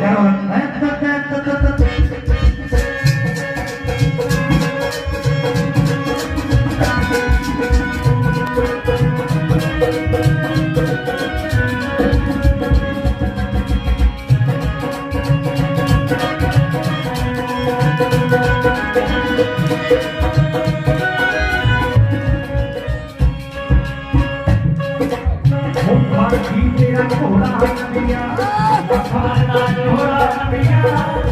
কারণ ਮੁਖਾਰ ਕੀ ਤੇਰਾ ਘੋੜਾ ਨਬੀਆ ਮੁਖਾਰ ਦਾ ਘੋੜਾ ਨਬੀਆ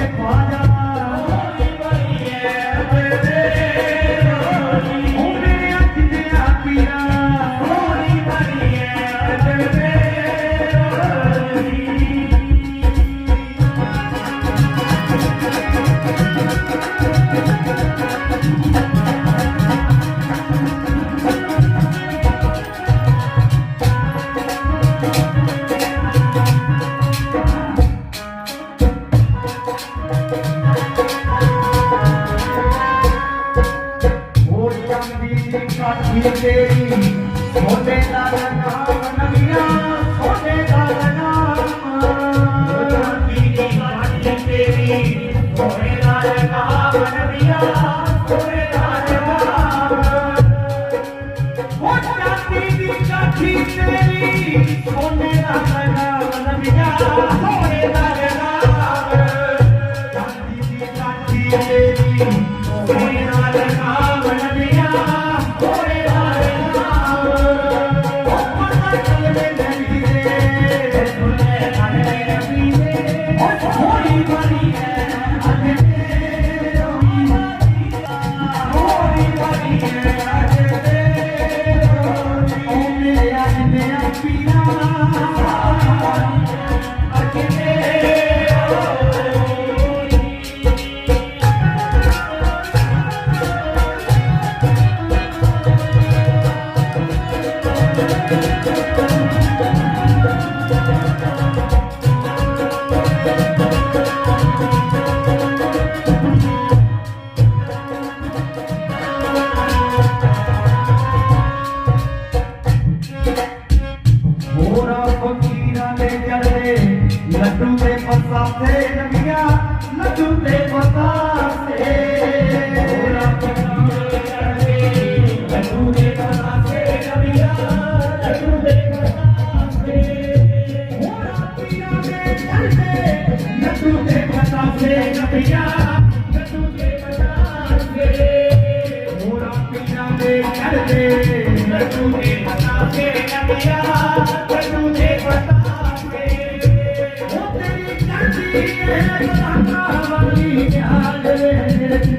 ਹੋਰ ਚੰਦੀ ਕਾਠੀ ਤੇਰੀ ਸੋਨੇ ਦਾ ਨਾਮ ਨਵੀਆਂ ਸੋਨੇ ਦਾ ਨਾਮ ਚੰਦੀ ਦੀ ਕਾਠੀ ਤੇਰੀ ਸੋਨੇ ਦਾ ਨਾਮ ਨਵੀਆਂ ਸੋਨੇ ਦਾ ਨਾਮ ਉਹ ਚੰਦੀ ਦੀ ਕਾਠੀ ਤੇਰੀ ਲੱਡੂ ਦੇ ਪਤਾਸੇ ਨਵੀਆਂ ਲੱਡੂ ਦੇ ਪਤਾਸੇ ਹੋਰਾ ਫਕੀਰਾਂ ਦੇ ਚੜਦੇ ਲੱਡੂ ਦੇ ਪਤਾਸੇ ਨਵੀਆਂ ਲੱਡੂ ਦੇ ਪਤਾਸੇ ਹੋਰਾ ਫਕੀਰਾਂ ਦੇ ਚੜਦੇ ਲੱਡੂ ਦੇ ਪਤਾਸੇ ਨਵੀਆਂ ਲੱਡੂ ਦੇ ਪਤਾਸੇ ਹੋਰਾ ਫਕੀਰਾਂ ਦੇ ਚੜਦੇ ਲੱਡੂ ਦੇ ਪਤਾਸੇ ਨਵੀਆਂ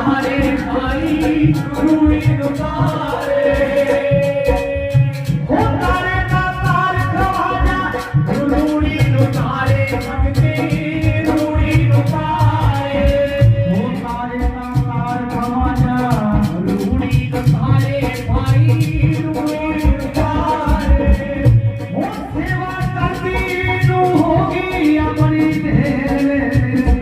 ਰੂੜੀ ਤਾਰੇ ਭਾਈ ਰੂੜੀ ਨੂੰ ਤਾਰੇ ਤਾਰੇ ਦਾ ਤਾਰ ਖਵਾਜਾ ਰੂੜੀ ਨੂੰ ਭਗਤੀ ਰੂੜੀ ਨੂੰ ਤਾਰੇ ਤਾਰੇ ਦਾ ਤਾਰ ਖਵਾਜਾ ਰੂੜੀ ਨੂੰ ਭਾਈ ਰੂੜੀ ਨੂੰ ਤਾਰੇ ਸੇਵਾ ਕਰਦੀ ਨੂੰ ਹੋ ਗਈ ਆਪਣੀ ਦੇਵੇ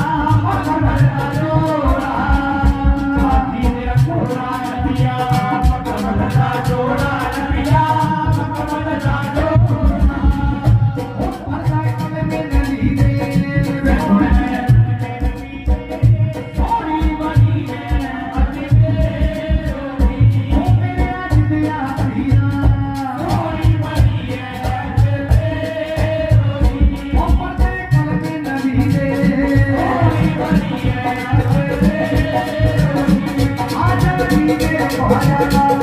Thank you. ਖਵਾਜਾ